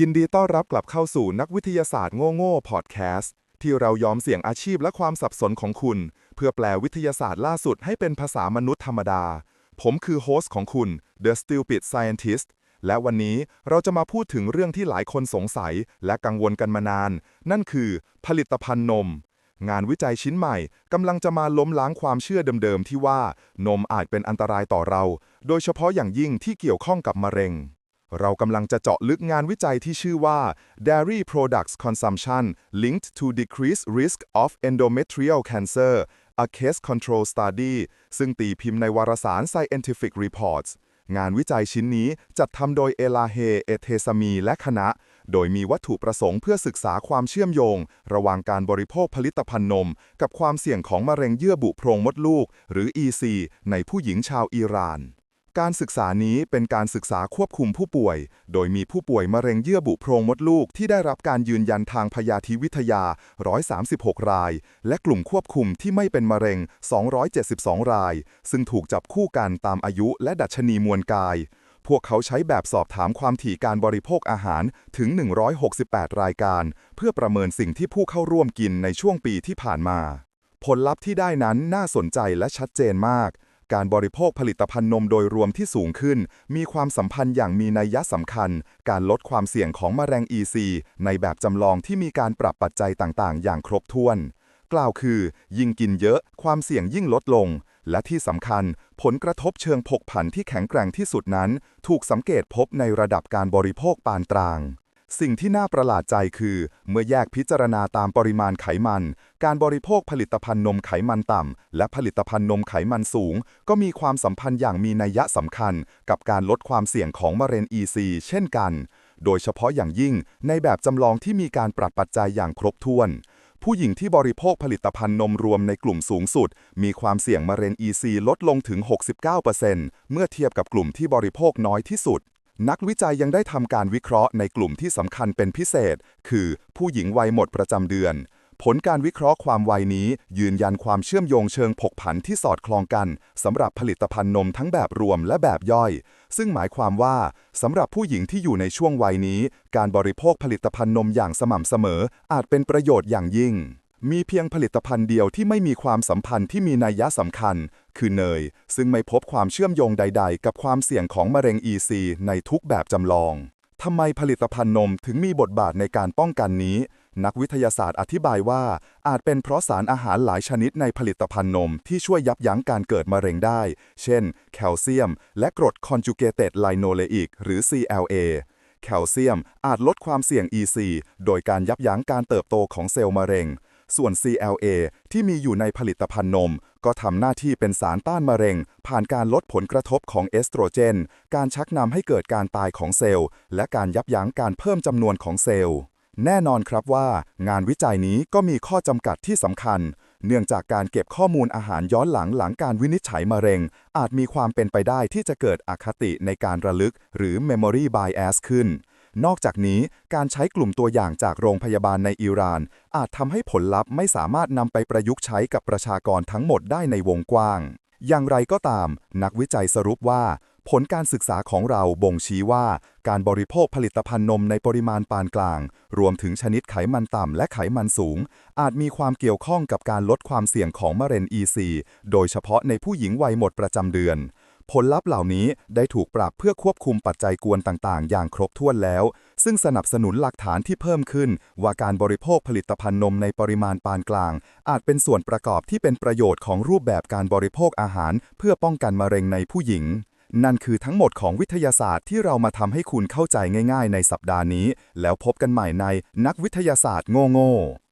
ยินดีต้อนรับกลับเข้าสู่นักวิทยาศาสตร์โง่ๆพอดแคสต์ที่เรายอมเสี่ยงอาชีพและความสับสนของคุณ เพื่อแปลวิทยาศาสตร์ล่าสุดให้เป็นภาษามนุษย์ธรรมดา ผมคือโฮสต์ของคุณ The Stupid Scientist และวันนี้เราจะมาพูดถึงเรื่องที่หลายคนสงสัยและกังวลกันมานาน นั่นคือ ผลิตภัณฑ์นม งานวิจัยชิ้นใหม่กำลังจะมาล้มล้างความเชื่อเดิมๆที่ว่านมอาจเป็นอันตรายต่อเรา โดยเฉพาะอย่างยิ่งที่เกี่ยวข้องกับมะเร็ง เรากำลังจะเจาะลึกงานวิจัยที่ชื่อว่า Dairy Products Consumption Linked to Decreased Risk of Endometrial Cancer a Case Control Study ซึ่งตีพิมพ์ในวารสาร Scientific Reports งานวิจัยชิ้นนี้จัดทำโดยเอลาเฮ เอเทซามี และคณะ โดยมีวัตถุประสงค์เพื่อศึกษาความเชื่อมโยง ระหว่างการบริโภคผลิตภัณฑ์นม กับความเสี่ยงของมะเร็งเยื่อบุโพรงมดลูก หรือ EC ในผู้หญิงชาวอิหร่าน การศึกษานี้เป็นการศึกษาควบคุมผู้ป่วย โดยมีผู้ป่วยมะเร็งเยื่อบุโพรงมดลูกที่ได้รับการยืนยันทางพยาธิวิทยา 136 ราย และกลุ่มควบคุมที่ไม่เป็นมะเร็ง 272 ราย ซึ่งถูกจับคู่กันตามอายุและดัชนีมวลกาย พวกเขาใช้แบบสอบถามความถี่การบริโภคอาหารถึง 168 รายการ เพื่อประเมินสิ่งที่ผู้เข้าร่วมกินในช่วงปีที่ผ่านมา ผลลัพธ์ที่ได้นั้นน่าสนใจและชัดเจนมาก การบริโภคผลิตภัณฑ์นมโดยรวมที่สูงขึ้น มีความสัมพันธ์อย่างมีนัยยะสำคัญ การลดความเสี่ยงของมะเร็ง EC ในแบบจำลองที่มีการปรับปัจจัยต่างๆ อย่างครบถ้วน กล่าวคือ ยิ่งกินเยอะ ความเสี่ยงยิ่งลดลง และที่สำคัญ ผลกระทบเชิงผกผันที่แข็งแกร่งที่สุดนั้น ถูกสังเกตพบในระดับการบริโภคปานกลาง สิ่งที่น่าประหลาดใจคือ เมื่อแยกพิจารณาตามปริมาณไขมัน การบริโภคผลิตภัณฑ์นมไขมันต่ำ และผลิตภัณฑ์นมไขมันสูง ก็มีความสัมพันธ์อย่างมีนัยสำคัญ กับการลดความเสี่ยงของมะเร็ง EC เช่นกัน โดยเฉพาะอย่างยิ่งในแบบจำลองที่มีการปรับปัจจัยอย่างครบถ้วน ผู้หญิงที่บริโภคผลิตภัณฑ์นมรวมในกลุ่มสูงสุด มีความเสี่ยงมะเร็ง EC ลดลงถึง 69%เมื่อเทียบกับกลุ่มที่บริโภคน้อยที่สุด นักวิจัยยังได้ทำการวิเคราะห์ในกลุ่มที่สำคัญเป็นพิเศษ คือผู้หญิงวัยหมดประจำเดือน ผลการวิเคราะห์ความวัยนี้ ยืนยันความเชื่อมโยงเชิงผกผันที่สอดคล้องกันสำหรับผลิตภัณฑ์นมทั้งแบบรวมและแบบย่อย ซึ่งหมายความว่าสำหรับผู้หญิงที่อยู่ในช่วงวัยนี้ การบริโภคผลิตภัณฑ์นมอย่างสม่ำเสมอ อาจเป็นประโยชน์อย่างยิ่งมีเพียงผลิตภัณฑ์เดียวที่ไม่มีความสัมพันธ์ที่มีนัยยะสำคัญ คือเนย ซึ่งไม่พบความเชื่อมโยงใด ๆ กับความเสี่ยงของมะเร็ง EC ในทุกแบบจำลองทำไมผลิตภัณฑ์นมถึงมีบทบาทในการป้องกันนี้ นักวิทยาศาสตร์อธิบายว่า อาจเป็นเพราะสารอาหารหลายชนิดในผลิตภัณฑ์นมที่ช่วยยับยั้งการเกิดมะเร็งได้ เช่น แคลเซียม และกรด conjugated linoleic หรือ CLA แคลเซียมอาจลดความเสี่ยง EC โดยการยับยั้งการเติบโตของเซลล์มะเร็ง ส่วน CLA ที่มีอยู่ในผลิตภัณฑ์นม ก็ทำหน้าที่เป็นสารต้านมะเร็ง ผ่านการลดผลกระทบของเอสโตรเจน การชักนำให้เกิดการตายของเซลล์ และการยับยั้งการเพิ่มจำนวนของเซลล์ แน่นอนครับว่า งานวิจัยนี้ก็มีข้อจำกัดที่สำคัญ เนื่องจากการเก็บข้อมูลอาหารย้อนหลังหลังการวินิจฉัยมะเร็ง อาจมีความเป็นไปได้ที่จะเกิดอคติในการระลึก หรือ memory bias ขึ้น นอกจากนี้การใช้กลุ่มตัวอย่างจากโรงพยาบาลในอิหร่าน อาจทำให้ผลลัพธ์ไม่สามารถนำไปประยุกต์ใช้กับประชากรทั้งหมดได้ในวงกว้าง อย่างไรก็ตาม นักวิจัยสรุปว่า ผลการศึกษาของเราบ่งชี้ว่า การบริโภคผลิตภัณฑ์นมในปริมาณปานกลาง รวมถึงชนิดไขมันต่ำและไขมันสูง อาจมีความเกี่ยวข้องกับการลดความเสี่ยงของมะเร็ง EC โดยเฉพาะในผู้หญิงวัยหมดประจำเดือน ผลลัพธ์เหล่านี้ได้ถูกปรับเพื่อควบคุมปัจจัยกวนต่างๆ อย่างครบถ้วนแล้ว ซึ่งสนับสนุนหลักฐานที่เพิ่มขึ้น ว่าการบริโภคผลิตภัณฑ์นมในปริมาณปานกลาง อาจเป็นส่วนประกอบที่เป็นประโยชน์ของรูปแบบการบริโภคอาหาร เพื่อป้องกันมะเร็งในผู้หญิง นั่นคือทั้งหมดของวิทยาศาสตร์ที่เรามาทำให้คุณเข้าใจง่าย ๆ ในสัปดาห์นี้ แล้วพบกันใหม่ในนักวิทยาศาสตร์โง่ๆ